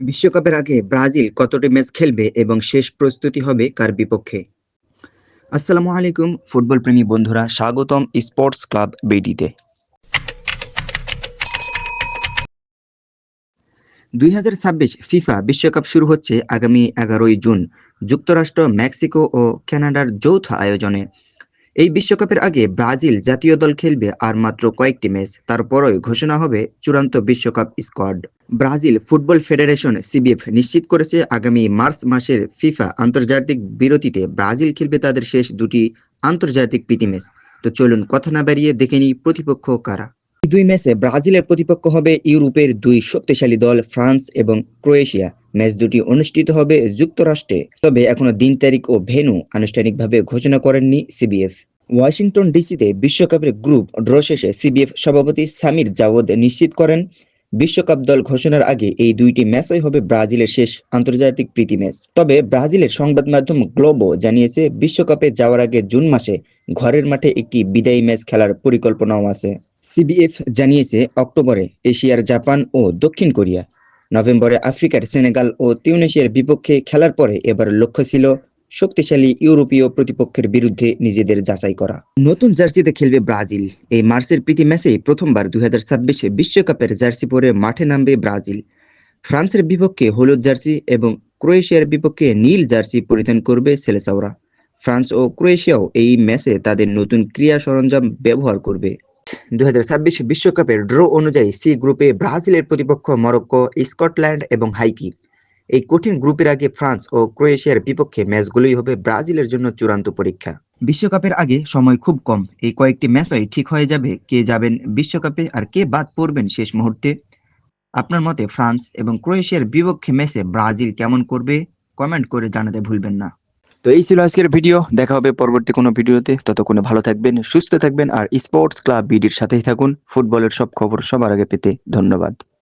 বিশ্বকাপের আগে ব্রাজিল কতটি ম্যাচ খেলবে এবং শেষ প্রস্তুতি হবে কার বিপক্ষে? আসসালামু আলাইকুম ফুটবল প্রেমী বন্ধুরা, স্বাগতম স্পোর্টস ক্লাব বিডিতে। দুই হাজার ছাব্বিশ ফিফা বিশ্বকাপ শুরু হচ্ছে আগামী এগারোই জুন। যুক্তরাষ্ট্র, মেক্সিকো ও কানাডার যৌথ আয়োজনে এই বিশ্বকাপের আগে ব্রাজিল জাতীয় দল খেলবে আর মাত্র কয়েকটি ম্যাচ তারপরই ঘোষণা হবে চূড়ান্ত বিশ্বকাপ squad. Brazil football federation CBF নিশ্চিত করেছে আগামী মার্চ মাসের ফিফা আন্তর্জাতিক বিরতিতে ব্রাজিল খেলবে তাদের শেষ দুটি আন্তর্জাতিক প্রীতি ম্যাচ। তো চলুন কথা না বাড়িয়ে দেখে নিই প্রতিপক্ষ কারা। এই দুই ম্যাচে ব্রাজিলের প্রতিপক্ষ হবে ইউরোপের দুই শক্তিশালী দল ফ্রান্স এবং ক্রোয়েশিয়া। ম্যাচ দুটি অনুষ্ঠিত হবে যুক্তরাষ্ট্রে। তবে এখনও দিন তারিখ ও ভেন্যু আনুষ্ঠানিকভাবে ঘোষণা করেননি সিবিএফ। ওয়াশিংটন ডিসিতে বিশ্বকাপের গ্রুপ ড্র শেষে সিবিএফ সভাপতি সামির জাওয়াদ নিশ্চিত করেন, বিশ্বকাপ দল ঘোষণার আগে এই দুইটি ম্যাচই হবে ব্রাজিলের শেষ আন্তর্জাতিক প্রীতি ম্যাচ। তবে ব্রাজিলের সংবাদ মাধ্যম গ্লোবো জানিয়েছে, বিশ্বকাপে যাওয়ার আগে জুন মাসে ঘরের মাঠে একটি বিদায়ী ম্যাচ খেলার পরিকল্পনাও আছে। সিবিএফ জানিয়েছে, অক্টোবরে এশিয়ার জাপান ও দক্ষিণ কোরিয়া, নভেম্বরে আফ্রিকার সেনেগাল ও তিউনেশিয়ার বিপক্ষে খেলার পরে এবার লক্ষ্য ছিল শক্তিশালী ইউরোপীয় প্রতিপক্ষের বিরুদ্ধে নিজেদের যাচাই করা। নতুন জার্সিতে খেলবে ব্রাজিল। এই মার্চের প্রীতি ম্যাচেই প্রথমবার দুই হাজার ছাব্বিশে বিশ্বকাপের জার্সি পরে মাঠে নামবে ব্রাজিল। ফ্রান্সের বিপক্ষে হলুদ জার্সি এবং ক্রোয়েশিয়ার বিপক্ষে নীল জার্সি পরিধান করবে সেলেসাওরা। ফ্রান্স ও ক্রোয়েশিয়াও এই ম্যাচে তাদের নতুন ক্রিয়া সরঞ্জাম ব্যবহার করবে। দুই বিশ্বকাপের ড্র অনুযায়ী সি গ্রুপে ব্রাজিলের প্রতিপক্ষ মরক্কো, স্কটল্যান্ড এবং হাইতি এই কঠিন গ্রুপের আগে ফ্রান্স ও ক্রোয়েশিয়ার বিপক্ষে ম্যাচগুলোই হবে ব্রাজিলের জন্য চূড়ান্ত পরীক্ষা। বিশ্বকাপের আগে সময় খুব কম। এই কয়েকটি ম্যাচই ঠিক হয়ে যাবে কে যাবেন বিশ্বকাপে আর কে বাদ পড়বেন শেষ মুহূর্তে। আপনার মতে ফ্রান্স এবং ক্রোয়েশিয়ার বিপক্ষে ম্যাচে ব্রাজিল কেমন করবে? কমেন্ট করে জানাতে ভুলবেন না। তো এই ছিল আজকের ভিডিও। দেখা হবে পরবর্তী কোনো ভিডিওতে। ততক্ষণে ভালো থাকবেন সুস্থ থাকবেন আর স্পোর্টস ক্লাব বিডির সাথেই থাকুন। ফুটবলের সব খবর সবার আগে পেতে ধন্যবাদ।